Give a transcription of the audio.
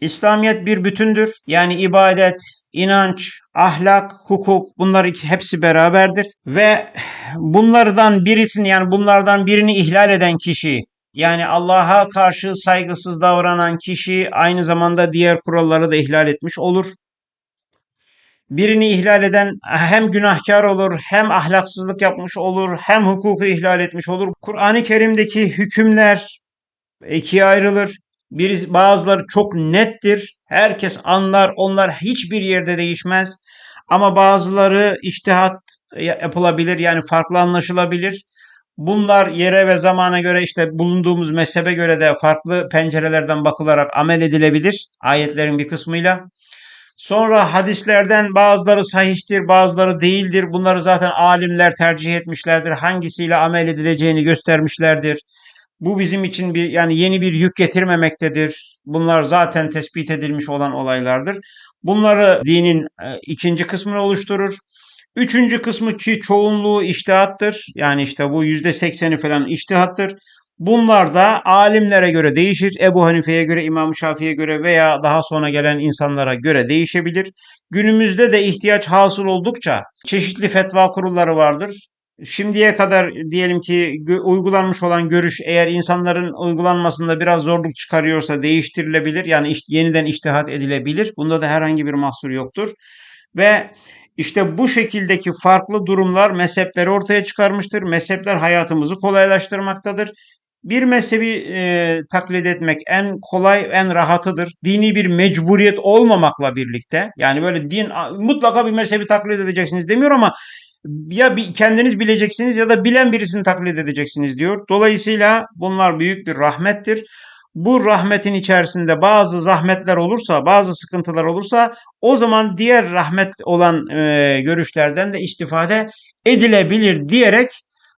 İslamiyet bir bütündür. Yani ibadet, inanç, ahlak, hukuk bunlar hepsi beraberdir. Ve bunlardan birisini yani bunlardan birini ihlal eden kişi yani Allah'a karşı saygısız davranan kişi aynı zamanda diğer kuralları da ihlal etmiş olur. Birini ihlal eden hem günahkar olur, hem ahlaksızlık yapmış olur, hem hukuku ihlal etmiş olur. Kur'an-ı Kerim'deki hükümler ikiye ayrılır. Birisi, bazıları çok nettir. Herkes anlar. Onlar hiçbir yerde değişmez. Ama bazıları içtihat yapılabilir. Yani farklı anlaşılabilir. Bunlar yere ve zamana göre işte bulunduğumuz mezhebe göre de farklı pencerelerden bakılarak amel edilebilir. Ayetlerin bir kısmıyla. Sonra hadislerden bazıları sahihtir, bazıları değildir. Bunları zaten alimler tercih etmişlerdir. Hangisiyle amel edileceğini göstermişlerdir. Bu bizim için bir yani yeni bir yük getirmemektedir. Bunlar zaten tespit edilmiş olan olaylardır. Bunları dinin e, ikinci kısmını oluşturur. Üçüncü kısmı ki çoğunluğu iştihattır. Yani işte bu yüzde sekseni falan iştihattır. Bunlar da alimlere göre değişir. Ebu Hanife'ye göre, İmam Şafii'ye göre veya daha sonra gelen insanlara göre değişebilir. Günümüzde de ihtiyaç hasıl oldukça çeşitli fetva kurulları vardır. Şimdiye kadar diyelim ki uygulanmış olan görüş eğer insanların uygulanmasında biraz zorluk çıkarıyorsa değiştirilebilir. Yani iş- yeniden iştihat edilebilir. Bunda da herhangi bir mahsur yoktur. Ve işte bu şekildeki farklı durumlar mezhepleri ortaya çıkarmıştır. Mezhepler hayatımızı kolaylaştırmaktadır. Bir mezhebi e, taklit etmek en kolay, en rahatıdır. Dini bir mecburiyet olmamakla birlikte. Yani böyle din mutlaka bir mezhebi taklit edeceksiniz demiyor ama ya kendiniz bileceksiniz ya da bilen birisini taklit edeceksiniz diyor. Dolayısıyla bunlar büyük bir rahmettir. Bu rahmetin içerisinde bazı zahmetler olursa, bazı sıkıntılar olursa o zaman diğer rahmet olan e, görüşlerden de istifade edilebilir diyerek